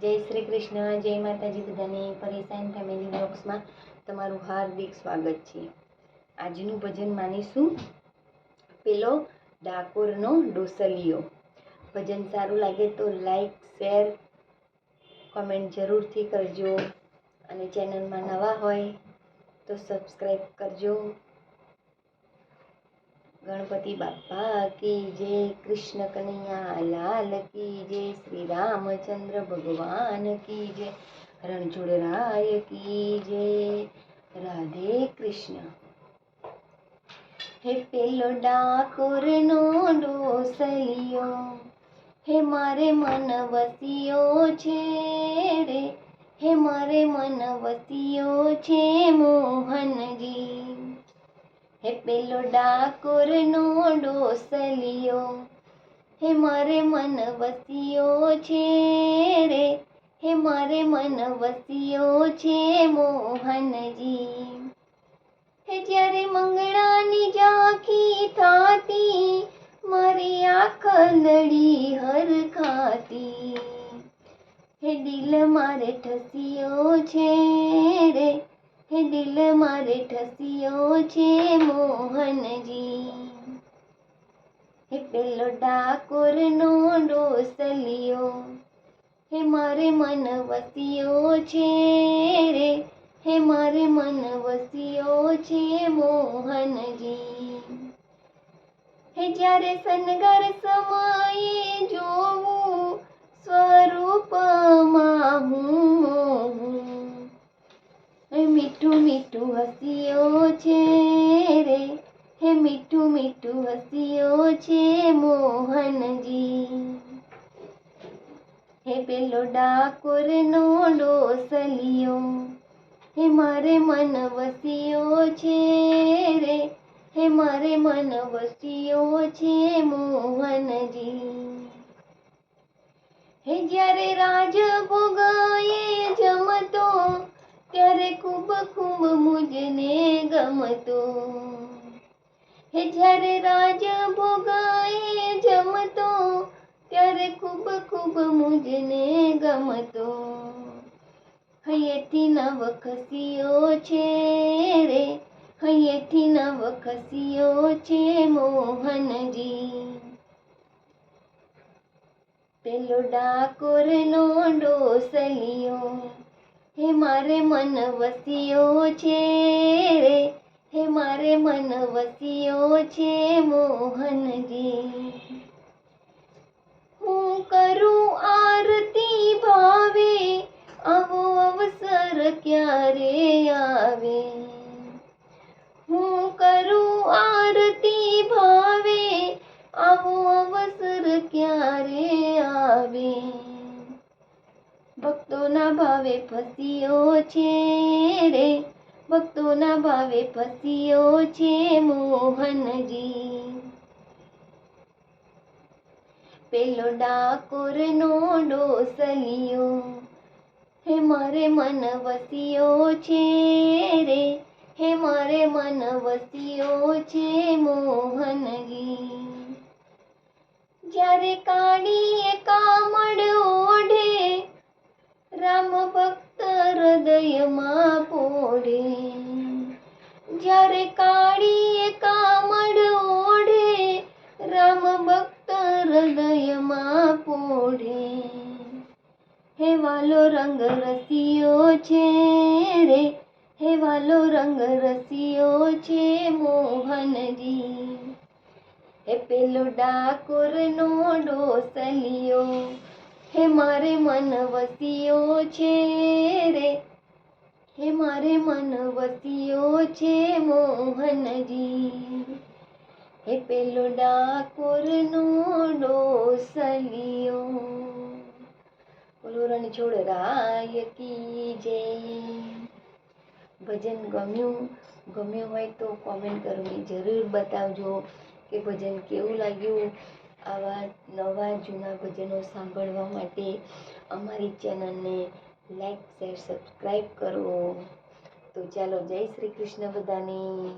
જય શ્રી કૃષ્ણ, જય માતાજી બધાને પરેશાન ફેમિલી બ્લોગ્સમાં તમારું હાર્દિક સ્વાગત છે. આજનું ભજન માનીશું. પેલો ડાકોરનો ડોસલિયો. ભજન સારું લાગે તો લાઈક શેર કોમેન્ટ જરૂરથી કરજો. અને ચેનલમાં નવા હોય તો સબસ્ક્રાઈબ કરજો. ગણપતિ બાપા કી જય કૃષ્ણ કનૈયા, લાલ કી જય શ્રી રામચંદ્ર ભગવાન, કી જય રણછોડરાય કી જય રાધે કૃષ્ણ. હે પેલો ડાકોરનો ડોસલિયો, હે મારે મન વસ્યો છે રે, હે મારે મન વસ્યો છે મોહનજી. હે પેલો ડાકોરનો ડોસલિયો હે મારે મન વસ્યો છે રે, હે મારે મન વસ્યો છે મોહનજી. હે જ્યારે મંગળાની ઝાંખી થાતી, મારી આંખ લડી હર ખાતી હે દિલ મારે ઠસ્યો છે રે દિલ મારે ઠસ્યો છે મોહનજી હે પેલો ડાકોરનો ડોસલિયો હે મારે મન વસ્યો છે રે હે મારે મન વસ્યો છે મોહનજી હે જ્યારે સનગર સમયે જોવું સ્વરૂપમાં હું મીઠું મીઠું છે રે. હે મીઠું મીઠું હસ્યો છે મોહનજી. હે પેલો ડાકોરનો ડોસલિયો. હે મારે મન વસ્યો છે રે. હે મારે મન વસ્યો છે મોહનજી. હે જ્યારે રાજ ભોગાએ જમતો ખૂબ મુજને ગમતો. હે જ્યારે રાજા ભોગાએ જમતો, ત્યારે ખૂબ ખૂબ મુજને ગમતો. હૈયેથી નવ ખસ્યો છે રે, હૈયેથી નવ ખસ્યો છે મોહનજી. પેલો ડાકોરનો ડોસલિયો હે મારે મન વસ્યો છે રે. હે મારે મન વસ્યો છે મોહનજી. હું કરું આરતી ભાવે, આવો અવસર ક્યારે આવે? ભાવે ફસ્યો છે રે. ભક્તોના ભાવે ફસ્યો છે મોહનજી. પેલો ડાકોરનો ડોસલિયો, હે મારે મન વસ્યો છે રે. હે મારે મન વસ્યો છે મોહનજી. જ્યારે કાળીએ હૃદયમાં પોડે. જ્યારે કાળીએ કામડ ઓઢે, રામ ભક્ત હૃદયમાં પોઢે હે વાલો રંગ રસિયો છે રે, હે વાલો રંગ રસિયો છે મોહનજી. હે પેલો ડાકોરનો ડોસલિયો, હે મારે મન વસિયો છે રે હે મારે મન વસ્યો છે મોહનજી. હે પેલો ડાકોરનો ડોસલિયો. બોલો રણછોડ રાય કી જય. ભજન ગમ્યું ગમ્યું હોય તો કોમેન્ટ કરવી જરૂર બતાવજો કે ભજન કેવું લાગ્યું? આવા નવા જૂના ભજનો સાંભળવા માટે અમારી ચેનલને લાઈક શેર સબસ્ક્રાઈબ કરો. તો ચાલો જય શ્રી કૃષ્ણ બધાને.